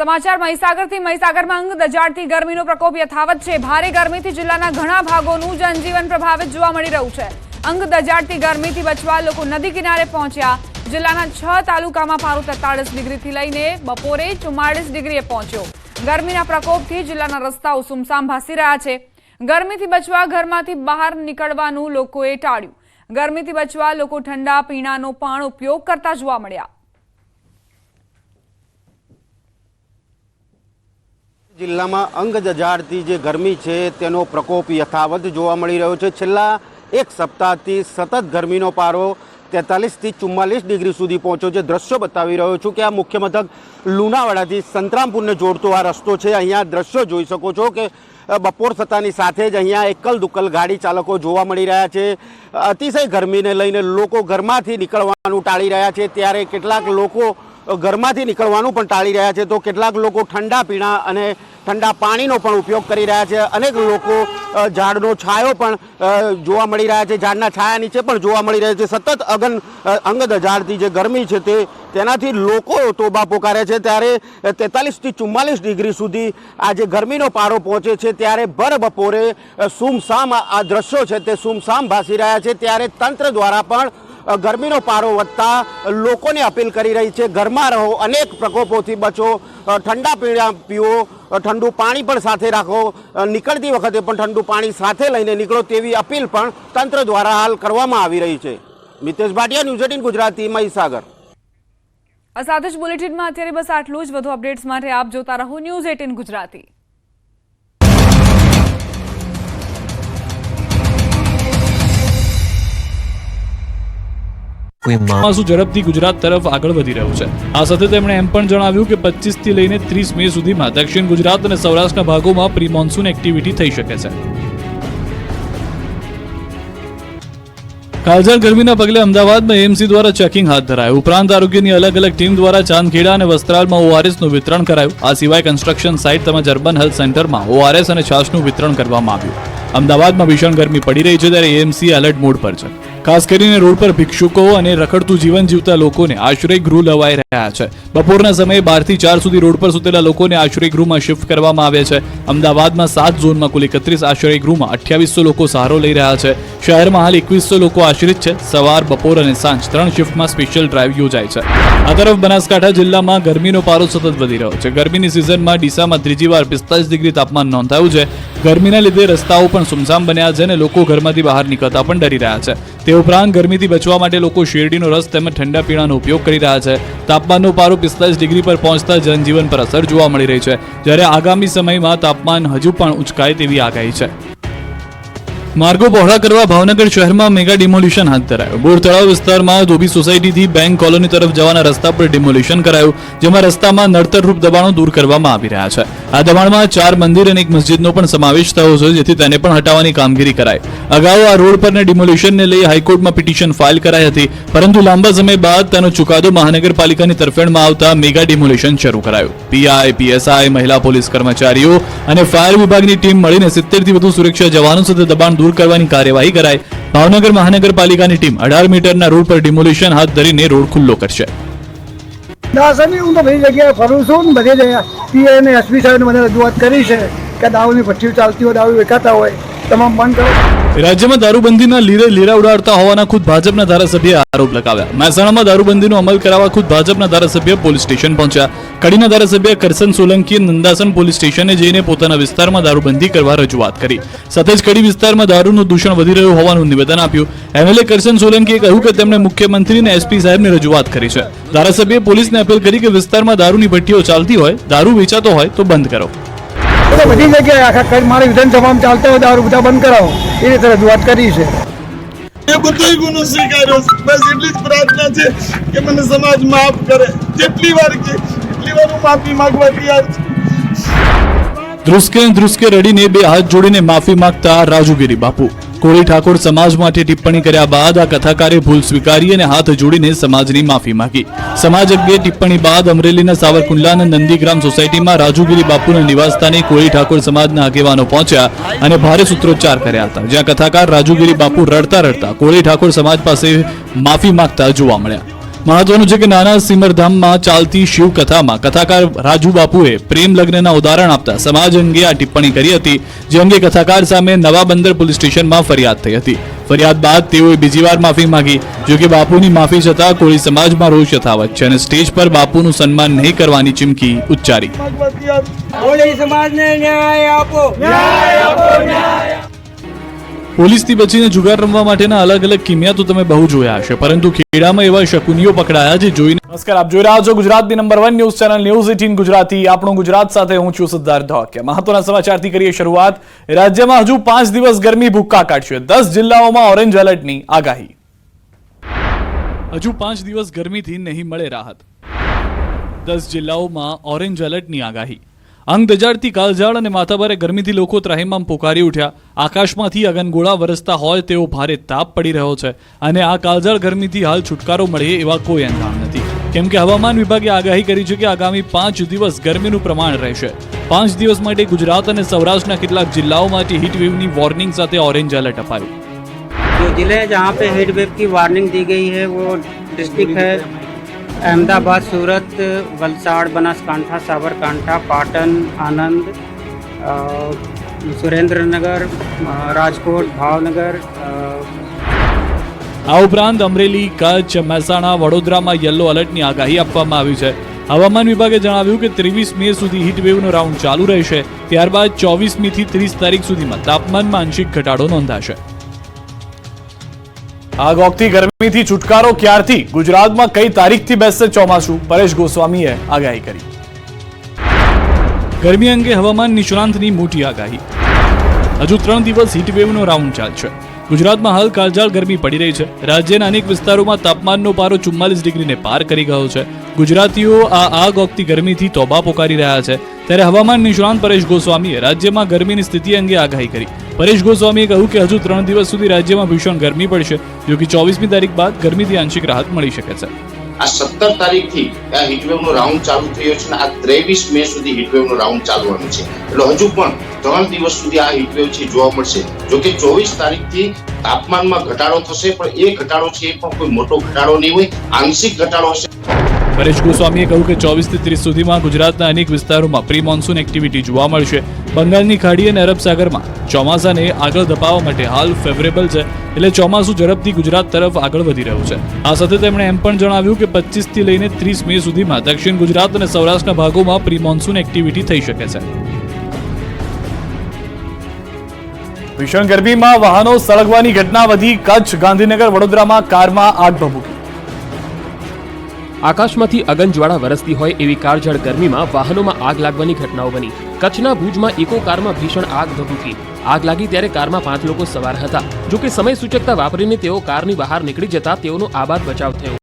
સમાચાર, મહીસાગરથી મહીસાગરમાં અંગ દજાડતી ગરમીનો પ્રકોપ યથાવત છે. ભારે ગરમીથી જિલ્લાના ઘણા ભાગોનું જનજીવન પ્રભાવિત જોવા મળી રહ્યું છે. અંગ દજાડતી ગરમીથી બચવા લોકો નદી કિનારે પહોંચ્યા. જિલ્લાના છ તાલુકામાં પારો તેતાળીસ ડિગ્રીથી લઈને બપોરે ચુમ્માળીસ ડિગ્રીએ પહોંચ્યો. ગરમીના પ્રકોપથી જિલ્લાના રસ્તાઓ સુમસામ ભાસી રહ્યા છે. ગરમીથી બચવા ઘરમાંથી બહાર નીકળવાનું લોકોએ ટાળ્યું. ગરમીથી બચવા લોકો ઠંડા પીણાનો પણ ઉપયોગ કરતા જોવા મળ્યા. જિલ્લામાં અંગ જજાડતી જે ગરમી છે તેનો પ્રકોપ યથાવત જોવા મળી રહ્યો છે. છેલ્લા એક સપ્તાહથી સતત ગરમીનો પારો તેતાલીસથી ચુમ્માલીસ ડિગ્રી સુધી પહોંચ્યો છે. દ્રશ્યો બતાવી રહ્યો છું કે આ મુખ્ય મથક લુણાવાડાથી સંતરામપુરને જોડતો આ રસ્તો છે. અહીંયા દ્રશ્યો જોઈ શકો છો કે બપોર થતાની સાથે જ અહીંયા એકલ દુકલ ગાડી ચાલકો જોવા મળી રહ્યા છે. અતિશય ગરમીને લઈને લોકો ઘરમાંથી નીકળવાનું ટાળી રહ્યા છે. ત્યારે કેટલાક લોકો ઘરમાંથી નીકળવાનું પણ ટાળી રહ્યા છે. તો કેટલાક લોકો ઠંડા પીણા અને ઠંડા પાણીનો પણ ઉપયોગ કરી રહ્યા છે. અનેક લોકો ઝાડનો છાયો પણ જોવા મળી રહ્યા છે. ઝાડના છાયા નીચે પણ જોવા મળી રહ્યા છે. સતત અગન અંગત ઝાડથી જે ગરમી છે તે તેનાથી લોકો તોબા પોકારે છે. ત્યારે તેતાલીસથી ચુમ્માલીસ ડિગ્રી સુધી આ જે ગરમીનો પારો પહોંચે છે, ત્યારે ભર બપોરે સુમસામ આ દ્રશ્યો છે તે સુમસામ ભાસી રહ્યા છે. ત્યારે તંત્ર દ્વારા પણ ગરમીનો પારો વધતા લોકોને અપીલ કરી રહી છે. ઘરમાં રહો, અનેક પ્રકોપોથી બચો ઠંડા પીણા પીવો ઠંડુ પાણી પણ સાથે રાખો નીકળતી વખતે પણ ઠંડુ પાણી સાથે લઈને નીકળો તેવી અપીલ પણ તંત્ર દ્વારા હાલ કરવામાં આવી રહી છે. Mitesh Bhatia, news eighteen Gujarati, Mahisagar. આ સાથે જ બુલેટિનમાં અત્યારે બસ આટલું જ. વધુ અપડેટ્સ માટે આપ જોતા રહો ન્યૂઝ એટીન ગુજરાતી. ચોમાસું ઝડપથી ગુજરાત તરફ આગળ વધી રહ્યું છે. આ સાથે તેમણે એમ પણ જણાવ્યું કે 25 થી લઈને ત્રીસ મે સુધીમાં દક્ષિણ ગુજરાત અને સૌરાષ્ટ્રના ભાગોમાં પ્રી મોન્સૂન એક્ટિવિટી થઈ શકે છે. કાળઝાળ ગરમીના પગલે અમદાવાદમાં એમસી દ્વારા ચેકિંગ હાથ ધરાયું. ઉપરાંત આરોગ્યની અલગ અલગ ટીમ દ્વારા ચાંદખેડા અને વસ્ત્રાલમાં ઓઆરએસનું વિતરણ કરાયું. આ સિવાય કન્સ્ટ્રક્શન સાઇટ તેમજ અર્બન હેલ્થ સેન્ટરમાં ઓઆરએસ અને છાશનું વિતરણ કરવામાં આવ્યું. અમદાવાદમાં ભીષણ ગરમી પડી રહી છે ત્યારે એએમસી એલર્ટ મોડ પર છે. ખાસ કરીને રોડ પર ભિક્ષુકો અને રખડતું જીવન જીવતા લોકોને આશ્રય ગૃહ લવાઈ રહ્યા છે. બપોરના સમયે બારથી ચાર સુધી રોડ પર સુતેલા લોકોને આશ્રય ગૃહમાં શિફ્ટ કરવામાં આવ્યા છે. અમદાવાદમાં સાત ઝોનમાં કુલ એકત્રીસ આશ્રય ગૃહમાં અઠ્યાવીસો લોકો સહારો લઈ રહ્યા છે. શહેરમાં હાલ એકવીસો લોકો આશ્રિત છે. સવાર, બપોર અને સાંજ ત્રણ શિફ્ટમાં સ્પેશિયલ ડ્રાઈવ યોજાય છે. આ તરફ બનાસકાંઠા જિલ્લામાં ગરમીનો પારો સતત વધી રહ્યો છે. ગરમીની સિઝનમાં ડીસામાં ત્રીજી વાર પિસ્તાલીસ ડિગ્રી તાપમાન નોંધાયું છે. ગરમીના લીધે રસ્તાઓ પણ સુમસામ બન્યા છે અને લોકો ઘરમાંથી બહાર નીકળતા પણ ડરી રહ્યા છે. તે ઉપરાંત ગરમીથી બચવા માટે લોકો શેરડીનો રસ તેમજ ઠંડા પીણાનો ઉપયોગ કરી રહ્યા છે. તાપમાનનો પારો પિસ્તાલીસ ડિગ્રી પર પહોંચતા જનજીવન પર અસર જોવા મળી રહી છે. જ્યારે આગામી સમયમાં તાપમાન હજુ પણ ઉંચકાય તેવી આગાહી છે. માર્ગો પહોળા કરવા ભાવનગર શહેરમાં મેગા ડિમોલિશન હાથ ધરાયું. બોર તળાવ વિસ્તારમાં ધોબી સોસાયટીથી બેંક કોલોની તરફ જવાના રસ્તા પર ડિમોલિશન કરાયું, જેમાં રસ્તામાં નડતરરૂપ દબાણો દૂર કરવામાં આવી રહ્યા છે. આ દબાણમાં ચાર મંદિર અને એક મસ્જિદનો પણ સમાવેશ થયો છે, જેથી તેને પણ હટાવવાની કામગીરી કરાય અગાઉ આ રોડ પરના ડિમોલ્યુશનને લઈ હાઈકોર્ટમાં પિટિશન ફાઇલ કરાઈ હતી, પરંતુ લાંબા સમય બાદ તેનો ચુકાદો મહાનગરપાલિકાની તરફેણમાં આવતા મેગા ડિમોલ્યુશન શરૂ કરાયું. પીઆઈ, પીએસઆઈ, મહિલા પોલીસ કર્મચારીઓ અને ફાયર વિભાગની ટીમ મળીને સિત્તેરથી વધુ સુરક્ષા જવાનો સાથે દબાણ દૂર કરવાની કાર્યવાહી કરાઈ. ભાવનગર મહાનગરપાલિકાની ટીમ અઢાર મીટરના રોડ પર ડિમોલ્યુશન હાથ ધરીને રોડ ખુલ્લો કરશે. દાસની હું તો બધી જગ્યાએ ફરું છું ને બધી જગ્યાએ. પીએ અને એસપી સાહેબને મને રજૂઆત કરી છે કે દારૂની ભઠ્ઠીઓ ચાલતી હોય, દારૂ વેચાતા હોય, તમામ બંધ કરો. રાજ્યમાં દારૂબંધીના લીરે લીરા ઉડાડતા હોવાના ખુદ ભાજપના ધારાસભ્યએ આરોપ લગાવ્યા. મહેસાણામાં દારૂબંધીનો અમલ કરાવવા ખુદ ભાજપના ધારાસભ્ય પોલીસ સ્ટેશન પહોંચ્યા. કડીના ધારાસભ્ય કરસન સોલંકીએ નંદાસન પોલીસ સ્ટેશને જઈને પોતાના વિસ્તારમાં દારૂબંધી કરવા રજૂઆત કરી. સાથે જ કડી વિસ્તારમાં દારૂનું દૂષણ વધી રહ્યું હોવાનું નિવેદન આપ્યું. એમએલએ કરસન સોલંકીએ કહ્યું કે તેમણે મુખ્યમંત્રી અને એસપી સાહેબને રજૂઆત કરી છે. ધારાસભ્યએ પોલીસને અપીલ કરી કે વિસ્તારમાં દારૂની ભઠ્ઠીઓ ચાલતી હોય, દારૂ વેચાતો હોય તો બંધ કરો. એ તો બધી જગ્યાએ આખા કઈ મારે વિધાનસભામાં ચાલતા હોય દારૂ બધા બંધ કરાવો. એ રીતે રજૂઆત કરી છે. એ બધોય ગુનો સ્વીકાર્યો બસ એટલી જ પ્રાર્થના છે કે મને સમાજ માફ કરે. જેટલી વાર કે, એટલી વાર હું માફી માંગવા તૈયાર છું. ધ્રુસકે ધ્રુસકે રડીને બે હાથ જોડીને માફી માંગતા રાજુગીરી બાપુ. કોળી ઠાકોર સમાજ માટે ટિપ્પણી કર્યા બાદ આ કથાકારે ભૂલ સ્વીકારી અને હાથ જોડીને સમાજની માફી માંગી. સમાજ અંગે ટિપ્પણી બાદ અમરેલીના સાવરકુંડલાના નંદીગ્રામ સોસાયટીમાં રાજુગીરી બાપુના નિવાસસ્થાને કોળી ઠાકોર સમાજના આગેવાનો પહોંચ્યા અને ભારે સૂત્રોચ્ચાર કર્યા હતા, જ્યાં કથાકાર રાજુગીરી બાપુ રડતા રડતા કોળી ઠાકોર સમાજ પાસે માફી માંગતા જોવા મળ્યા. મહત્વનું છે કે નાના સિમરધામમાં ચાલતી શિવકથામાં કથાકાર રાજુ બાપુએ પ્રેમ લગ્નના ઉદાહરણ આપતા સમાજ અંગે આ ટિપ્પણી કરી હતી જે અંગે કથાકાર સામે નવા બંદર પોલીસ સ્ટેશનમાં ફરિયાદ થઈ હતી. ફરિયાદ બાદ તેઓએ બીજી વાર માફી માંગી જો કે બાપુની માફી છતાં કોળી સમાજમાં રોષ યથાવત છે અને સ્ટેજ પર બાપુનું સન્માન નહીં કરવાની ચીમકી ઉચ્ચારી. કોળી સમાજને ન્યાય આપો. પોલીસથી બચીને જુગાર રમવા માટેના અલગ અલગ કિમિયા તો તમે બહુ જોયા હશે. પરંતુ ખેડામાં એવા શકુનીઓ પકડાયા જે જોઈને નમસ્કાર આપ જોઈ રહ્યા છો ગુજરાતની number one news channel news eighteen Gujarati. આપણું ગુજરાત સાથે હું છું સિદ્ધાર્થ ધોકે મહત્વના સમાચારથી કરીએ શરૂઆત. રાજ્યમાં હજુ પાંચ દિવસ ગરમી ભૂક્કા કાઢશે. દસ જિલ્લાઓમાં ઓરેન્જ એલર્ટની આગાહી. હજુ પાંચ દિવસ ગરમીથી નહીં મળે રાહત. દસ જિલ્લાઓમાં ઓરેન્જ એલર્ટની આગાહી. અંગ દજાડતી કાળઝાળ અને માથાભારે ગરમીથી લોકો ત્રાહિમામ પોકારી ઉઠ્યા આકાશમાંથી અગનગોળા વરસતા હોય તેવો ભારે તાપ પડી રહ્યો છે અને આ કાળઝાળ ગરમીથી હાલ છુટકારો મળે એવા કોઈ અંગામ નથી કેમ કે હવામાન વિભાગે આગાહી કરી છે કે આગામી પાંચ દિવસ ગરમીનું પ્રમાણ રહેશે પાંચ દિવસ માટે ગુજરાત અને સૌરાષ્ટ્રના કેટલાક જિલ્લાઓ માટે હીટવેવની વોર્નિંગ સાથે ઓરેન્જ એલર્ટ અપાયું जो ज़िले जहाँ पे हेट वेव की वार्निंग दी गई है वो डिस्ट्रिक्ट है અમદાવાદ, સુરત, વલસાડ, બનાસકાંઠા, સાબરકાંઠા, પાટણ આનંદ સુરેન્દ્રનગર રાજકોટ, ભાવનગર આ ઉપરાંત અમરેલી, કચ્છ, મહેસાણા, વડોદરામાં યલો અલર્ટની આગાહી આપવામાં આવી છે. હવામાન વિભાગે જણાવ્યું કે ત્રેવીસ મે સુધી હીટવેવનો રાઉન્ડ ચાલુ રહેશે. ત્યારબાદ ચોવીસમીથી ત્રીસ તારીખ સુધીમાં તાપમાનમાં આંશિક ઘટાડો નોંધાશે. આગ ઓગતી ગરમીથી છુટકારો ક્યારથી? ગુજરાતમાં કઈ તારીખથી બેસશે ચોમાસું? પરેશ ગોસ્વામીએ આગાહી કરી. ગરમી અંગે હવામાન નિષ્ણાંતની મોટી આગાહી. હજુ ત્રણ દિવસ હીટવેવનો રાઉન્ડ ચાલશે ગુજરાતમાં હાલ કાળજાળ ગરમી પડી રહી છે. રાજ્યના અનેક વિસ્તારોમાં તાપમાનનો પારો ચુમ્માલીસ ડિગ્રીને પાર કરી ગયો છે. ગુજરાતીઓ આ આગ ઓગતી ગરમીથી તોબા પોકારી રહ્યા છે. ત્યારે હવામાન નિષ્ણાંત પરેશ ગોસ્વામીએ રાજ્યમાં ગરમીની સ્થિતિ અંગે આગાહી કરી. પરેશ ગોસ્વામીએ કહ્યું કે હજુ ત્રણ દિવસ સુધી રાજ્યમાં ભીષણ ગરમી પડશે, જો કે ચોવીસમી તારીખ બાદ ગરમીથી આંશિક રાહત મળી શકે છે. આ સત્તર તારીખથી આ હીટવેવ નો રાઉન્ડ ચાલુ થયો છે આ ત્રેવીસ મે સુધી હીટવેવ નો રાઉન્ડ ચાલવાનો છે. એટલે હજુ પણ ત્રણ દિવસ સુધી આ હીટવેવ છે જોવા મળશે. જો કે ચોવીસ તારીખથી તાપમાનમાં ઘટાડો થશે, પણ એ ઘટાડો છે એ પણ કોઈ મોટો ઘટાડો નહીં હોય. આંશિક ઘટાડો હશે પરેશ ગોસ્વામીએ કહ્યું કે ચોવીસથી ત્રીસ સુધીમાં ગુજરાતના અનેક વિસ્તારોમાં પ્રી મોન્સૂન એક્ટિવિટી જોવા મળશે. બંગાળની ખાડી અને અરબ સાગરમાં ચોમાસાને આગળ ધપાવવા માટે હાલ ફેવરેબલ છે. એટલે ચોમાસું ઝડપથી ગુજરાત તરફ આગળ વધી રહ્યું છે. આ સાથે તેમણે એમ પણ જણાવ્યું કે પચીસથી લઈને ત્રીસ મે સુધીમાં દક્ષિણ ગુજરાત અને સૌરાષ્ટ્રના ભાગોમાં પ્રી મોન્સૂન એક્ટિવિટી થઈ શકે છે. ભીષણ ગરમીમાં વાહનો સળગવાની ઘટના વધી. કચ્છ ગાંધીનગર વડોદરામાં કારમાં આગ ભભૂકી. આકાશમાંથી અગનજ્વાળા વરસતી હોય એવી કાળઝાળ ગરમીમાં વાહનોમાં આગ લાગવાની ઘટનાઓ બની. કચ્છના ભુજમાં ઇકો કારમાં ભીષણ આગ ભભૂકી આગ લાગી ત્યારે કારમાં પાંચ લોકો સવાર હતા. જો કે સમય સૂચકતા વાપરીને તેઓ કારની બહાર નીકળી જતા તેઓનો આબાદ બચાવ થયો.